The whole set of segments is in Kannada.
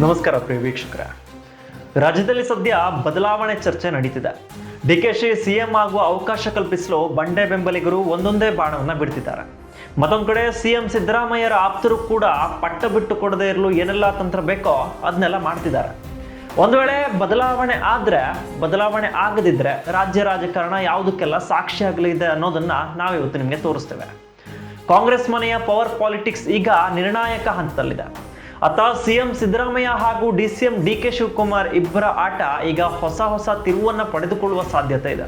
ನಮಸ್ಕಾರ ಪ್ರಿಯ ವೀಕ್ಷಕರ. ರಾಜ್ಯದಲ್ಲಿ ಸದ್ಯ ಬದಲಾವಣೆ ಚರ್ಚೆ ನಡೀತಿದೆ. ಡಿ ಕೆ ಶಿ ಸಿಎಂ ಆಗುವ ಅವಕಾಶ ಕಲ್ಪಿಸಲು ಬಂಡೆ ಬೆಂಬಲಿಗರು ಒಂದೊಂದೇ ಬಾಣವನ್ನು ಬಿಡ್ತಿದ್ದಾರೆ. ಮತ್ತೊಂದು ಕಡೆ ಸಿಎಂ ಸಿದ್ದರಾಮಯ್ಯರ ಆಪ್ತರು ಕೂಡ ಪಟ್ಟ ಬಿಟ್ಟು ಕೊಡದೇ ಇರಲು ಏನೆಲ್ಲ ತಂತ್ರ ಬೇಕೋ ಅದನ್ನೆಲ್ಲ ಮಾಡ್ತಿದ್ದಾರೆ. ಒಂದು ವೇಳೆ ಬದಲಾವಣೆ ಆದ್ರೆ, ಬದಲಾವಣೆ ಆಗದಿದ್ರೆ ರಾಜ್ಯ ರಾಜಕಾರಣ ಯಾವುದಕ್ಕೆಲ್ಲ ಸಾಕ್ಷಿಯಾಗಲಿದೆ ಅನ್ನೋದನ್ನು ಅನ್ನೋದನ್ನ ನಾವಿವತ್ತು ನಿಮಗೆ ತೋರಿಸ್ತೇವೆ. ಕಾಂಗ್ರೆಸ್ ಮನೆಯ ಪವರ್ ಪಾಲಿಟಿಕ್ಸ್ ಈಗ ನಿರ್ಣಾಯಕ ಹಂತದಲ್ಲಿದೆ. ಅತ್ತ ಸಿಎಂ ಸಿದ್ದರಾಮಯ್ಯ ಹಾಗೂ D C M D K Shivakumar ಇಬ್ಬರ ಆಟ ಈಗ ಹೊಸ ಹೊಸ ತಿರುವನ್ನ ಪಡೆದುಕೊಳ್ಳುವ ಸಾಧ್ಯತೆ ಇದೆ.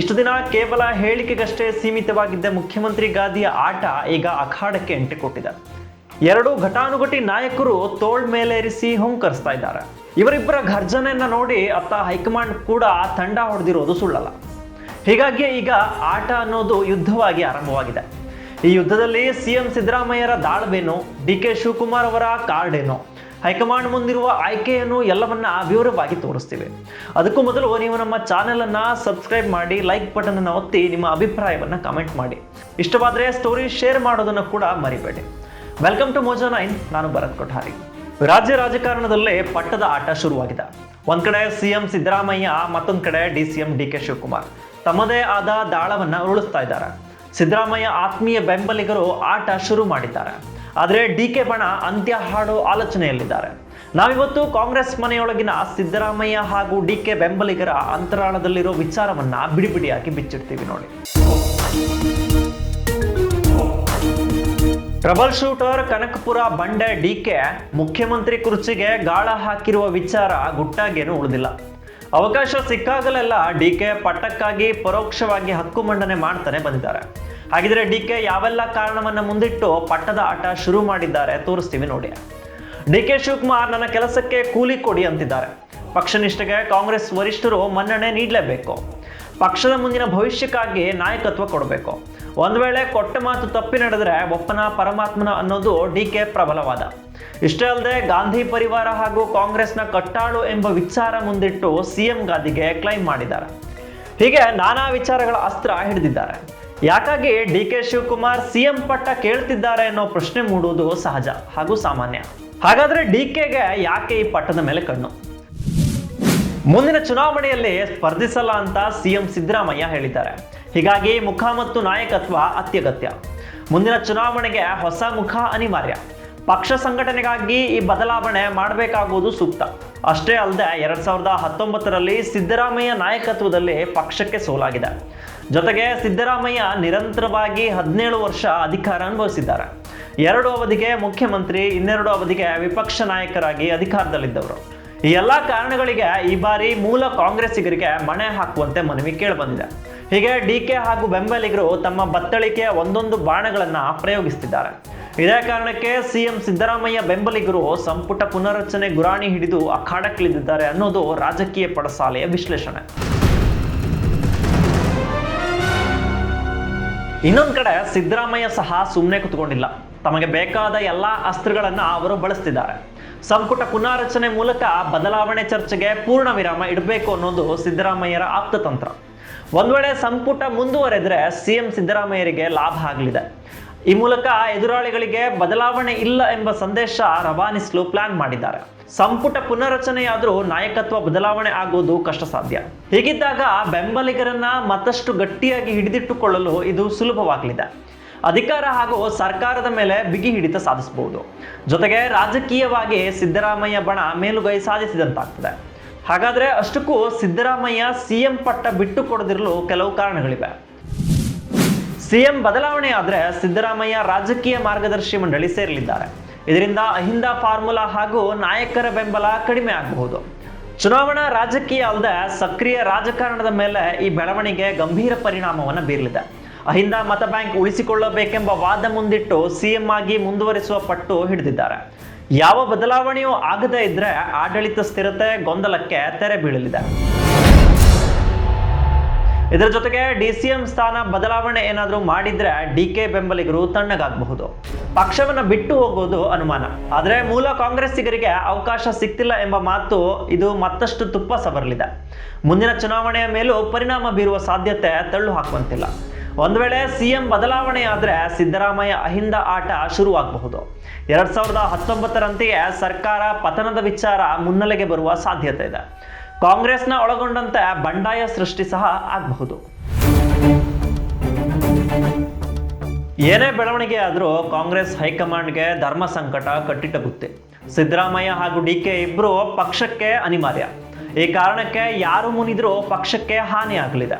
ಇಷ್ಟು ದಿನ ಕೇವಲ ಹೇಳಿಕೆಗಷ್ಟೇ ಸೀಮಿತವಾಗಿದ್ದ ಮುಖ್ಯಮಂತ್ರಿ ಗಾದಿಯ ಆಟ ಈಗ ಅಖಾಡಕ್ಕೆ ಎಂಟಿಕೊಟ್ಟಿದೆ ಎರಡು ಘಟಾನುಘಟಿ ನಾಯಕರು ತೋಳ್ ಮೇಲೇರಿಸಿ ಹೊಂಕರಿಸ್ತಾ ಇದ್ದಾರೆ. ಇವರಿಬ್ಬರ ಘರ್ಜನೆಯನ್ನ ನೋಡಿ ಅತ್ತ ಹೈಕಮಾಂಡ್ ಕೂಡ ತಂಡ ಹೊಡೆದಿರೋದು ಸುಳ್ಳಲ್ಲ. ಹೀಗಾಗಿ ಈಗ ಆಟ ಅನ್ನೋದು ಯುದ್ಧವಾಗಿ ಆರಂಭವಾಗಿದೆ. ಈ ಯುದ್ಧದಲ್ಲಿ ಸಿಎಂ ಸಿದ್ದರಾಮಯ್ಯರ ದಾಳವೇನು ಡಿ ಕೆ ಶಿವಕುಮಾರ್ ಅವರ ಕಾರ್ಡ್ ಏನು ಹೈಕಮಾಂಡ್ ಮುಂದಿರುವ ಆಯ್ಕೆಯನ್ನು ಎಲ್ಲವನ್ನ ವಿವರವಾಗಿ ತೋರಿಸ್ತೀವಿ. ಅದಕ್ಕೂ ಮೊದಲು ನೀವು ನಮ್ಮ ಚಾನೆಲ್ ಅನ್ನ ಸಬ್ಸ್ಕ್ರೈಬ್ ಮಾಡಿ, ಲೈಕ್ ಬಟನ್ ಅನ್ನು ಒತ್ತಿ ನಿಮ್ಮ ಅಭಿಪ್ರಾಯವನ್ನ ಕಮೆಂಟ್ ಮಾಡಿ. ಇಷ್ಟವಾದರೆ ಸ್ಟೋರಿ ಶೇರ್ ಮಾಡೋದನ್ನು ಕೂಡ ಮರಿಬೇಡಿ. ವೆಲ್ಕಮ್ ಟು ಮೋಜೋ ನೈನ್, ನಾನು ಭರತ್ ಕೊಠಾರಿ. ರಾಜ್ಯ ರಾಜಕಾರಣದಲ್ಲೇ ಪಟ್ಟದ ಆಟ ಶುರುವಾಗಿದೆ. ಒಂದ್ ಕಡೆ ಸಿಎಂ ಸಿದ್ದರಾಮಯ್ಯ, ಮತ್ತೊಂದ್ ಕಡೆ D C M D K Shivakumar. ತಮ್ಮದೇ ಆದ ದಾಳವನ್ನ ಉರುಳಿಸ್ತಾ ಇದ್ದಾರೆ. ಸಿದ್ದರಾಮಯ್ಯ ಆತ್ಮೀಯ ಬೆಂಬಲಿಗರು ಆಟ ಶುರು ಮಾಡಿದ್ದಾರೆ. ಆದರೆ ಡಿ ಕೆ ಬಣ ಅಂತ್ಯ ಹಾಡೋ ಆಲೋಚನೆಯಲ್ಲಿದ್ದಾರೆ. ನಾವಿವತ್ತು ಕಾಂಗ್ರೆಸ್ ಮನೆಯೊಳಗಿನ ಸಿದ್ದರಾಮಯ್ಯ ಹಾಗೂ ಡಿ ಕೆ ಬೆಂಬಲಿಗರ ಅಂತರಾಳದಲ್ಲಿರೋ ವಿಚಾರವನ್ನ ಬಿಡಿ ಬಿಡಿಯಾಗಿ ಬಿಚ್ಚಿಡ್ತೀವಿ ನೋಡಿ. ಟ್ರಬಲ್ ಶೂಟರ್ ಕನಕಪುರ ಬಂಡೆ ಡಿ ಕೆ ಮುಖ್ಯಮಂತ್ರಿ ಕುರ್ಚಿಗೆ ಗಾಳ ಹಾಕಿರುವ ವಿಚಾರ ಗುಟ್ಟಾಗೇನು ಉಳಿದಿಲ್ಲ. ಅವಕಾಶ ಸಿಕ್ಕಾಗಲೆಲ್ಲ ಡಿ ಕೆ ಪಟ್ಟಕ್ಕಾಗಿ ಪರೋಕ್ಷವಾಗಿ ಹಕ್ಕು ಮಂಡನೆ ಮಾಡ್ತಾನೆ ಬಂದಿದ್ದಾರೆ. ಹಾಗಿದ್ರೆ ಡಿಕೆ ಯಾವೆಲ್ಲ ಕಾರಣವನ್ನ ಮುಂದಿಟ್ಟು ಪಟ್ಟದ ಆಟ ಶುರು ಮಾಡಿದ್ದಾರೆ ತೋರಿಸ್ತೀವಿ ನೋಡಿ. ಡಿ ಕೆ ಶಿವಕುಮಾರ್ ನನ್ನ ಕೆಲಸಕ್ಕೆ ಕೂಲಿ ಕೊಡಿ ಅಂತಿದ್ದಾರೆ. ಪಕ್ಷ ನಿಷ್ಠೆಗೆ ಕಾಂಗ್ರೆಸ್ ವರಿಷ್ಠರು ಮನ್ನಣೆ ನೀಡಲೇಬೇಕು. ಪಕ್ಷದ ಮುಂದಿನ ಭವಿಷ್ಯಕ್ಕಾಗಿ ನಾಯಕತ್ವ ಕೊಡಬೇಕು. ಒಂದು ವೇಳೆ ಕೊಟ್ಟ ಮಾತು ತಪ್ಪಿ ನಡೆದರೆ ಒಪ್ಪನ ಪರಮಾತ್ಮನ ಅನ್ನೋದು ಡಿ ಕೆ ಪ್ರಬಲವಾದ. ಇಷ್ಟೇ ಅಲ್ಲದೆ ಗಾಂಧಿ ಪರಿವಾರ ಹಾಗೂ ಕಾಂಗ್ರೆಸ್ನ ಕಟ್ಟಾಳು ಎಂಬ ವಿಚಾರ ಮುಂದಿಟ್ಟು ಸಿಎಂ ಗಾದಿಗೆ ಕ್ಲೈಮ್ ಮಾಡಿದ್ದಾರೆ. ಹೀಗೆ ನಾನಾ ವಿಚಾರಗಳ ಅಸ್ತ್ರ ಹಿಡಿದಿದ್ದಾರೆ. ಯಾಕಾಗಿ ಡಿ ಕೆ ಶಿವಕುಮಾರ್ ಸಿಎಂ ಪಟ್ಟ ಕೇಳ್ತಿದ್ದಾರೆ ಅನ್ನೋ ಪ್ರಶ್ನೆ ಮೂಡುವುದು ಸಹಜ ಹಾಗೂ ಸಾಮಾನ್ಯ. ಹಾಗಾದ್ರೆ ಡಿ ಕೆಗೆ ಯಾಕೆ ಈ ಪಟ್ಟದ ಮೇಲೆ ಕಣ್ಣು? ಮುಂದಿನ ಚುನಾವಣೆಯಲ್ಲಿ ಸ್ಪರ್ಧಿಸಲ್ಲ ಅಂತ ಸಿಎಂ ಸಿದ್ದರಾಮಯ್ಯ ಹೇಳಿದ್ದಾರೆ. ಹೀಗಾಗಿ ಮುಖ ಮತ್ತು ನಾಯಕತ್ವ ಅತ್ಯಗತ್ಯ. ಮುಂದಿನ ಚುನಾವಣೆಗೆ ಹೊಸ ಮುಖ ಅನಿವಾರ್ಯ. ಪಕ್ಷ ಸಂಘಟನೆಗಾಗಿ ಈ ಬದಲಾವಣೆ ಮಾಡಬೇಕಾಗುವುದು ಸೂಕ್ತ. ಅಷ್ಟೇ ಅಲ್ಲದೆ ಎರಡ್ ಸಾವಿರದ ಹತ್ತೊಂಬತ್ತರಲ್ಲಿ ಸಿದ್ದರಾಮಯ್ಯ ನಾಯಕತ್ವದಲ್ಲಿ ಪಕ್ಷಕ್ಕೆ ಸೋಲಾಗಿದೆ. ಜೊತೆಗೆ ಸಿದ್ದರಾಮಯ್ಯ ನಿರಂತರವಾಗಿ ಹದಿನೇಳು ವರ್ಷ ಅಧಿಕಾರ ಅನುಭವಿಸಿದ್ದಾರೆ. ಎರಡು ಅವಧಿಗೆ ಮುಖ್ಯಮಂತ್ರಿ, ಇನ್ನೆರಡು ಅವಧಿಗೆ ವಿಪಕ್ಷ ನಾಯಕರಾಗಿ ಅಧಿಕಾರದಲ್ಲಿದ್ದವರು. ಈ ಎಲ್ಲ ಕಾರಣಗಳಿಗೆ ಈ ಬಾರಿ ಮೂಲ ಕಾಂಗ್ರೆಸ್ಸಿಗರಿಗೆ ಮಣೆ ಹಾಕುವಂತೆ ಮನವಿ ಕೇಳಿಬಂದಿದೆ. ಹೀಗೆ ಡಿ ಕೆ ಹಾಗೂ ಬೆಂಬಲಿಗರು ತಮ್ಮ ಬತ್ತಳಿಕೆಯ ಒಂದೊಂದು ಬಾಣಗಳನ್ನು ಪ್ರಯೋಗಿಸುತ್ತಿದ್ದಾರೆ ಇದೇ ಕಾರಣಕ್ಕೆ ಸಿಎಂ ಸಿದ್ದರಾಮಯ್ಯ ಬೆಂಬಲಿಗರು ಸಂಪುಟ ಪುನರ್ರಚನೆ ಗುರಾಣಿ ಹಿಡಿದು ಅಖಾಡಕ್ಕಿಳಿದಿದ್ದಾರೆ ಅನ್ನೋದು ರಾಜಕೀಯ ಪಡಸಾಲೆಯ ವಿಶ್ಲೇಷಣೆ. ಇನ್ನೊಂದು ಕಡೆ ಸಿದ್ದರಾಮಯ್ಯ ಸಹ ಸುಮ್ಮನೆ ಕುತ್ಕೊಂಡಿಲ್ಲ. ತಮಗೆ ಬೇಕಾದ ಎಲ್ಲಾ ಅಸ್ತ್ರಗಳನ್ನ ಅವರು ಬಳಸ್ತಿದ್ದಾರೆ. ಸಂಪುಟ ಪುನಾರಚನೆ ಮೂಲಕ ಬದಲಾವಣೆ ಚರ್ಚೆಗೆ ಪೂರ್ಣ ವಿರಾಮ ಇಡಬೇಕು ಅನ್ನೋದು ಸಿದ್ದರಾಮಯ್ಯರ ಆಪ್ತತಂತ್ರ. ಒಂದ್ ವೇಳೆ ಸಂಪುಟ ಮುಂದುವರೆದ್ರೆ ಸಿಎಂ ಸಿದ್ದರಾಮಯ್ಯರಿಗೆ ಲಾಭ ಆಗಲಿದೆ. ಈ ಮೂಲಕ ಎದುರಾಳಿಗಳಿಗೆ ಬದಲಾವಣೆ ಇಲ್ಲ ಎಂಬ ಸಂದೇಶ ರವಾನಿಸಲು ಪ್ಲಾನ್ ಮಾಡಿದ್ದಾರೆ. ಸಂಪುಟ ಪುನರಚನೆಯಾದರೂ ನಾಯಕತ್ವ ಬದಲಾವಣೆ ಆಗುವುದು ಕಷ್ಟ ಸಾಧ್ಯ ಹೀಗಿದ್ದಾಗ ಬೆಂಬಲಿಗರನ್ನ ಮತ್ತಷ್ಟು ಗಟ್ಟಿಯಾಗಿ ಹಿಡಿದಿಟ್ಟುಕೊಳ್ಳಲು ಇದು ಸುಲಭವಾಗಲಿದೆ. ಅಧಿಕಾರ ಹಾಗೂ ಸರ್ಕಾರದ ಮೇಲೆ ಬಿಗಿ ಹಿಡಿತ ಸಾಧಿಸಬಹುದು. ಜೊತೆಗೆ ರಾಜಕೀಯವಾಗಿ ಸಿದ್ದರಾಮಯ್ಯ ಬಣ ಮೇಲುಗೈ ಸಾಧಿಸಿದಂತಾಗ್ತದೆ. ಹಾಗಾದ್ರೆ ಅಷ್ಟಕ್ಕೂ ಸಿದ್ದರಾಮಯ್ಯ ಸಿಎಂ ಪಟ್ಟ ಬಿಟ್ಟು ಕೊಡದಿರಲು ಕೆಲವು ಕಾರಣಗಳಿವೆ. ಸಿಎಂ ಬದಲಾವಣೆ ಆದರೆ ಸಿದ್ದರಾಮಯ್ಯ ರಾಜಕೀಯ ಮಾರ್ಗದರ್ಶಿ ಮಂಡಳಿ ಸೇರಲಿದ್ದಾರೆ. ಇದರಿಂದ ಅಹಿಂದ ಫಾರ್ಮುಲಾ ಹಾಗೂ ನಾಯಕರ ಬೆಂಬಲ ಕಡಿಮೆ ಆಗಬಹುದು. ಚುನಾವಣಾ ರಾಜಕೀಯ ಅಲ್ಲದೆ ಸಕ್ರಿಯ ರಾಜಕಾರಣದ ಮೇಲೆ ಈ ಬೆಳವಣಿಗೆ ಗಂಭೀರ ಪರಿಣಾಮವನ್ನು ಬೀರಲಿದೆ. ಅಹಿಂದ ಮತ ಬ್ಯಾಂಕ್ ಉಳಿಸಿಕೊಳ್ಳಬೇಕೆಂಬ ವಾದ ಮುಂದಿಟ್ಟು ಸಿಎಂ ಆಗಿ ಮುಂದುವರಿಸುವ ಪಟ್ಟು ಹಿಡಿದಿದ್ದಾರೆ. ಯಾವ ಬದಲಾವಣೆಯೂ ಆಗದೇ ಇದ್ರೆ ಆಡಳಿತ ಸ್ಥಿರತೆ ಗೊಂದಲಕ್ಕೆ ತೆರೆ ಬೀಳಲಿದೆ. ಇದರ ಜೊತೆಗೆ ಡಿ ಸಿ ಸ್ಥಾನ ಬದಲಾವಣೆ ಏನಾದರೂ ಮಾಡಿದ್ರೆ ಡಿ ಕೆ ಬೆಂಬಲಿಗರು ತಣ್ಣಗಾಗಬಹುದು. ಪಕ್ಷವನ್ನು ಬಿಟ್ಟು ಹೋಗೋದು ಅನುಮಾನ. ಆದರೆ ಮೂಲ ಕಾಂಗ್ರೆಸ್ಸಿಗರಿಗೆ ಅವಕಾಶ ಸಿಕ್ತಿಲ್ಲ ಎಂಬ ಮಾತು ಇದು ಮತ್ತಷ್ಟು ತುಪ್ಪ ಸವರಲಿದೆ. ಮುಂದಿನ ಚುನಾವಣೆಯ ಮೇಲೂ ಪರಿಣಾಮ ಬೀರುವ ಸಾಧ್ಯತೆ ತಳ್ಳು ಹಾಕುವಂತಿಲ್ಲ. ಒಂದು ವೇಳೆ ಸಿಎಂ ಬದಲಾವಣೆ ಆದರೆ ಸಿದ್ದರಾಮಯ್ಯ ಅಹಿಂದ ಆಟ ಶುರುವಾಗಬಹುದು. ಎರಡ್ ಸಾವಿರದ ಹತ್ತೊಂಬತ್ತರಂತೆಯೇ ಸರ್ಕಾರ ಪತನದ ವಿಚಾರ ಮುನ್ನೆಲೆಗೆ ಬರುವ ಸಾಧ್ಯತೆ ಇದೆ. ಕಾಂಗ್ರೆಸ್ನ ಒಳಗೊಂಡಂತೆ ಬಂಡಾಯ ಸೃಷ್ಟಿ ಸಹ ಆಗಬಹುದು. ಏನೇ ಬೆಳವಣಿಗೆ ಆದರೂ ಕಾಂಗ್ರೆಸ್ ಹೈಕಮಾಂಡ್ಗೆ ಧರ್ಮ ಸಂಕಟ ಕಟ್ಟಿಟ್ಟಗುತ್ತೆ ಸಿದ್ದರಾಮಯ್ಯ ಹಾಗೂ ಡಿ ಕೆ ಇಬ್ಬರು ಪಕ್ಷಕ್ಕೆ ಅನಿವಾರ್ಯ. ಈ ಕಾರಣಕ್ಕೆ ಯಾರು ಮುನಿದ್ರೂ ಪಕ್ಷಕ್ಕೆ ಹಾನಿ ಆಗಲಿದೆ.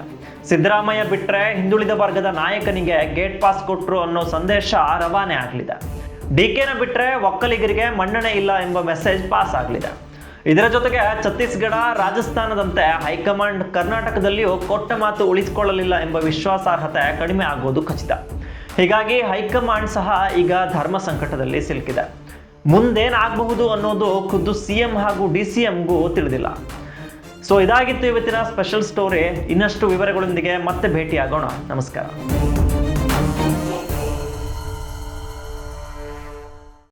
ಸಿದ್ದರಾಮಯ್ಯ ಬಿಟ್ಟರೆ ಹಿಂದುಳಿದ ವರ್ಗದ ನಾಯಕನಿಗೆ ಗೇಟ್ ಪಾಸ್ ಕೊಟ್ಟರು ಅನ್ನೋ ಸಂದೇಶ ರವಾನೆ ಆಗಲಿದೆ. ಡಿ ಕೆನ ಬಿಟ್ಟರೆ ಒಕ್ಕಲಿಗರಿಗೆ ಮನ್ನಣೆ ಇಲ್ಲ ಎಂಬ ಮೆಸೇಜ್ ಪಾಸ್ ಆಗಲಿದೆ. ಇದರ ಜೊತೆಗೆ ಛತ್ತೀಸ್ಗಢ, ರಾಜಸ್ಥಾನದಂತೆ ಹೈಕಮಾಂಡ್ ಕರ್ನಾಟಕದಲ್ಲಿಯೂ ಕೊಟ್ಟ ಮಾತು ಉಳಿಸಿಕೊಳ್ಳಲಿಲ್ಲ ಎಂಬ ವಿಶ್ವಾಸಾರ್ಹತೆ ಕಡಿಮೆ ಆಗುವುದು ಖಚಿತ. ಹೀಗಾಗಿ ಹೈಕಮಾಂಡ್ ಸಹ ಈಗ ಧರ್ಮ ಸಂಕಟದಲ್ಲಿ ಸಿಲುಕಿದೆ. ಮುಂದೇನಾಗಬಹುದು ಅನ್ನೋದು ಖುದ್ದು ಸಿ ಎಂ ಹಾಗೂ ಡಿ ಸಿ ಎಂಗೂ ತಿಳಿದಿಲ್ಲ. ಸೊ ಇದಾಗಿತ್ತು ಇವತ್ತಿನ ಸ್ಪೆಷಲ್ ಸ್ಟೋರಿ ಇನ್ನಷ್ಟು ವಿವರಗಳೊಂದಿಗೆ ಮತ್ತೆ ಭೇಟಿಯಾಗೋಣ. ನಮಸ್ಕಾರ.